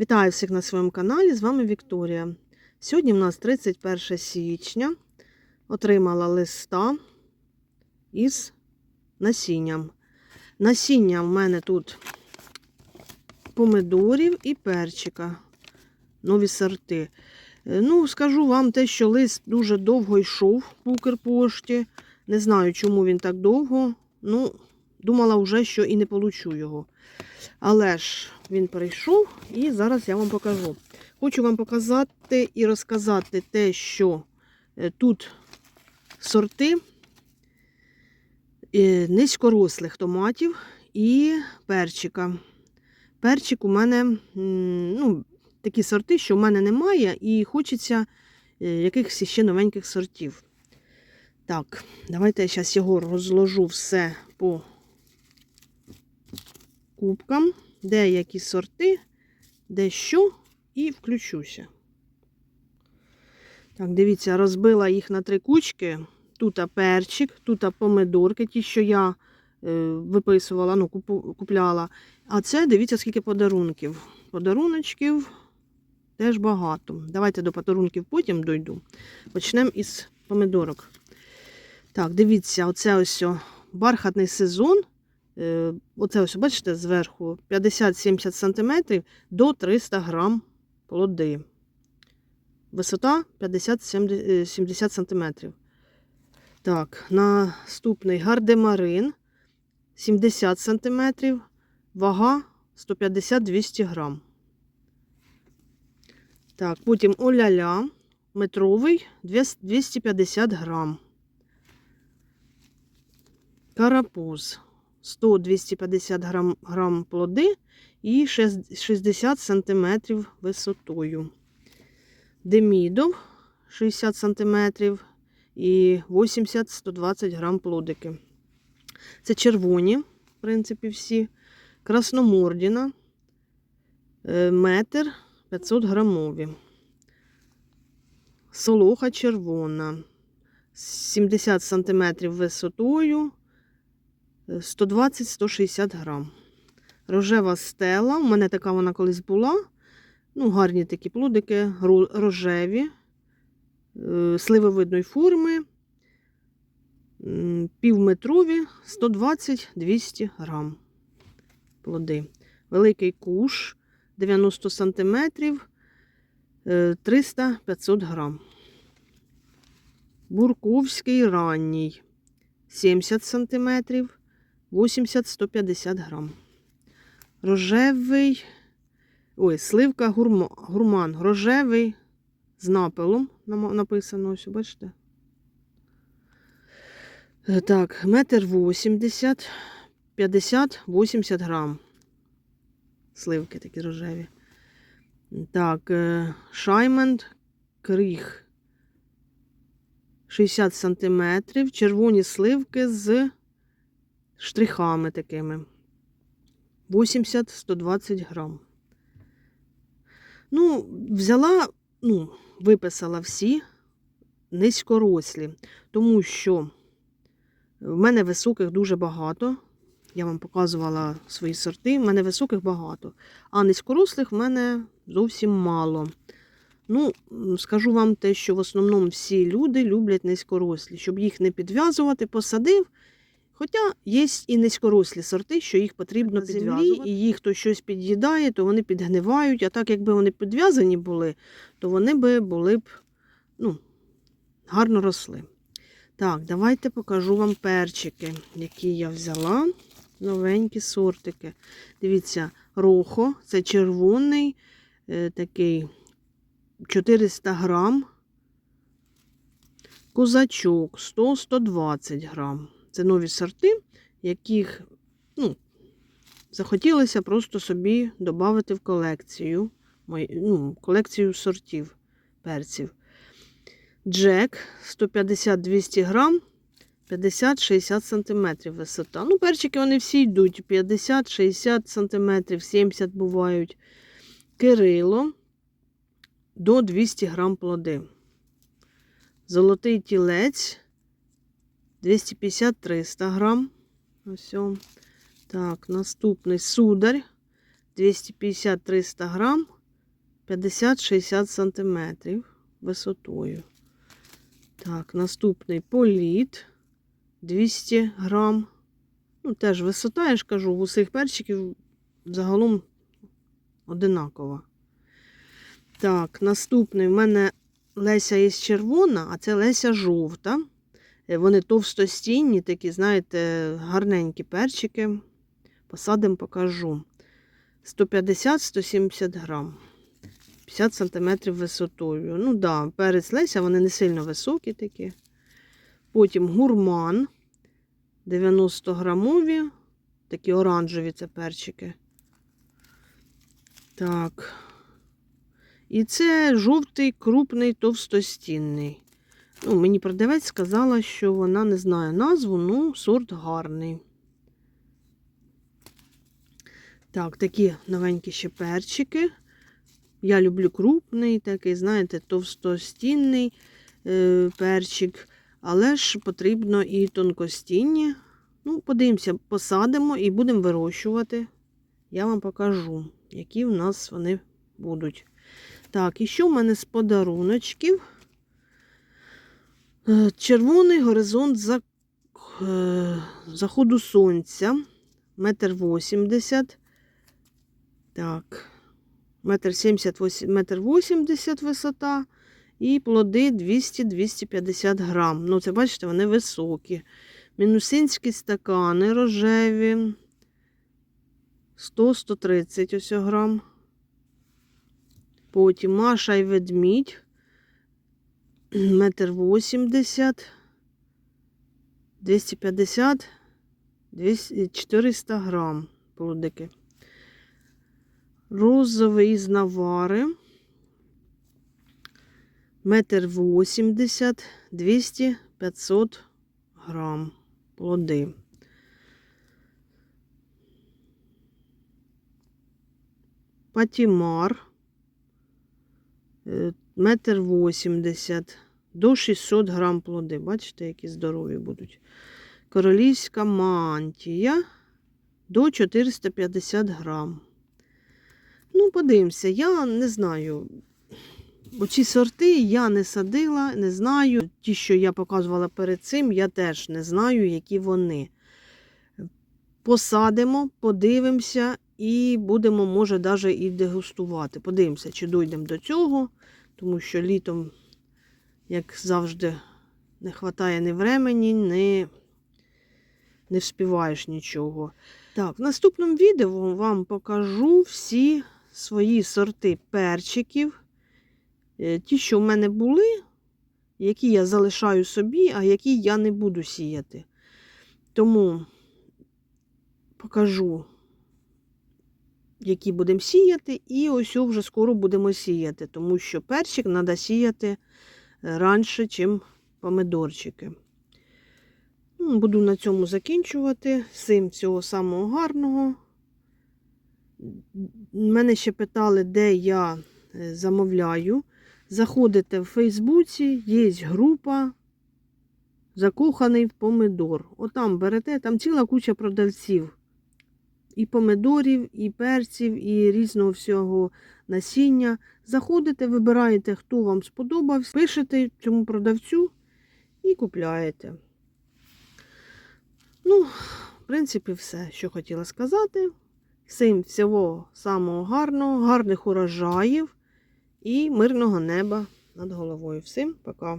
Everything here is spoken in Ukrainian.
Вітаю всіх на своєму каналі, з вами Вікторія. Сьогодні в нас 31 січня. Отримала листа із насінням. Насіння в мене тут помидорів і перчика. Нові сорти. Е, Ну, скажу вам те, що лист дуже довго йшов по Укрпошті. Не знаю, чому він так довго. Ну, думала вже, що і не получу його. Але ж він прийшов і зараз я вам покажу. Хочу вам показати і розказати те, що е, тут сорти е, низькорослих томатів і перчика. Перчик у мене ну, такі сорти, що в мене немає, і хочеться е, якихось ще новеньких сортів. Так, давайте я зараз його розложу все по кубкам, деякі сорти, де що, і включуся. Так, дивіться, розбила їх на три кучки. Тут перчик, тут помидорки, ті, що я е, виписувала, ну, купляла. А це дивіться, скільки подарунків. Подаруночків теж багато. Давайте до подарунків потім дойду. Почнемо із помидорок. Так, дивіться, оце ось бархатний сезон. Е, Оце ось, бачите, зверху 50-70 см до 300 грам плоди. Висота 50-70 см. Так, наступний гардемарин 70 см, вага 150-200 грам. Так, потім оляля метровий 250 грам. Карапуз 100-250 грам, грам плоди і 60 см висотою. Демідов 60 см і 80-120 грам плодики. Це червоні, в принципі, всі. Красномордіна, е, метр 500 грамові. Солоха червона. 70 см висотою. 120-160 грам. Рожева стела. У мене така вона колись була. Ну, гарні такі плодики, рожеві, е, сливовидної форми, півметрові, 120-200 грам плоди. Великий куш 90 см, 300-500 грам. Бурковський ранній 70 см, 80-150 грам. Рожевий, ой, сливка гурма, гурман, рожевий з напилом написано, ось, бачите? Е, Так, метр 80, 50-80 грам. Сливки такі рожеві. Так, Шайменд кріг 60 см, червоні сливки з штрихами такими. 80-120 грам. Ну, взяла, ну, виписала всі низькорослі, тому що в мене високих дуже багато. Я вам показувала свої сорти, в мене високих багато, а низькорослих в мене зовсім мало. Ну, скажу вам те, що в основному всі люди люблять низькорослі, щоб їх не підв'язувати, посадив. Хоча є і низькорослі сорти, що їх потрібно підв'язувати. І їх хто щось під'їдає, то вони підгнивають. А так, якби вони підв'язані були, то вони би були б ну, гарно росли. Так, давайте покажу вам перчики, які я взяла. Новенькі сортики. Дивіться, рохо, це червоний, е, такий 400 грам. Козачок 100-120 грам. Це нові сорти, яких ну, захотілося просто собі додати в колекцію, ну, колекцію сортів перців. Джек 150-200 грам, 50-60 см висота. Ну, перчики вони всі йдуть 50-60 см, 70 бувають. Кирило до 200 грам плоди. Золотий тілець 250-300 грам. Ось. Так, наступний сударь 250-300 грам, 50-60 см висотою. Так, наступний політ 200 грам. Ну, теж висота, я ж кажу, в усіх перчиків загалом одинакова. Так, наступний в мене Леся є червона, а це Леся жовта. Е, Вони товстостінні, такі, знаєте, гарненькі перчики. Посадимо, покажу. 150-170 грам. 50 см висотою. Ну да, перець Леся, вони не сильно високі такі. Потім гурман 90 грамові, такі оранжеві це перчики. Так. І це жовтий, крупний, товстостінний. Ну, мені продавець сказала, що вона не знає назву, ну, сорт гарний. Так, такі новенькі ще перчики. Я люблю крупний, такий, знаєте, товстостінний е, перчик, але ж потрібно і тонкостінні. Ну, подивимося, посадимо і будемо вирощувати. Я вам покажу, які в нас вони будуть. Так, і що в мене з подаруночків? Е, Червоний горизонт за, е, заходу сонця. Метр вісімдесят. Так, метр сімдесят, метр вісімдесят висота. І плоди 200-250 грам. Ну, це, бачите, вони високі. Мінусинські стакани рожеві. 100-130 ось грам. Потім Маша і ведмідь. Метр 80. 250. 200, 400 грам плодики. Розовий з навари. Метр 80, 200, 500 грам плоди. Патімар. Е, Метр 80 до 600 грам плоди. Бачите, які здорові будуть. Королівська мантія до 450 грам. Ну, подивимося, я не знаю. Оці сорти я не садила, не знаю. Ті, що я показувала перед цим, я теж не знаю, які вони. Посадимо, подивимося і будемо, може, навіть і дегустувати. Подивимося, чи дійдемо до цього, тому що літом, як завжди, не вистачає ні времени, ні не вспіваєш нічого. Так, в наступному відео вам покажу всі свої сорти перчиків. Е, Ті, що в мене були, які я залишаю собі, а які я не буду сіяти. Тому покажу, які будемо сіяти, і ось вже скоро будемо сіяти, тому що перчик треба сіяти е, раніше, ніж помидорчики. Ну, Буду на цьому закінчувати. Всім всього самого гарного. Мене ще питали, де я е, замовляю. Заходите в Фейсбуці, є група Закоханий в помидор. Отам берете, там ціла куча продавців. І помидорів, і перців, і різного всього насіння. Заходите, вибираєте, хто вам сподобався, пишете цьому продавцю і купляєте. Ну, в принципі, все, що хотіла сказати. Всім всього самого гарного, гарних урожаїв і мирного неба над головою. Всім пока!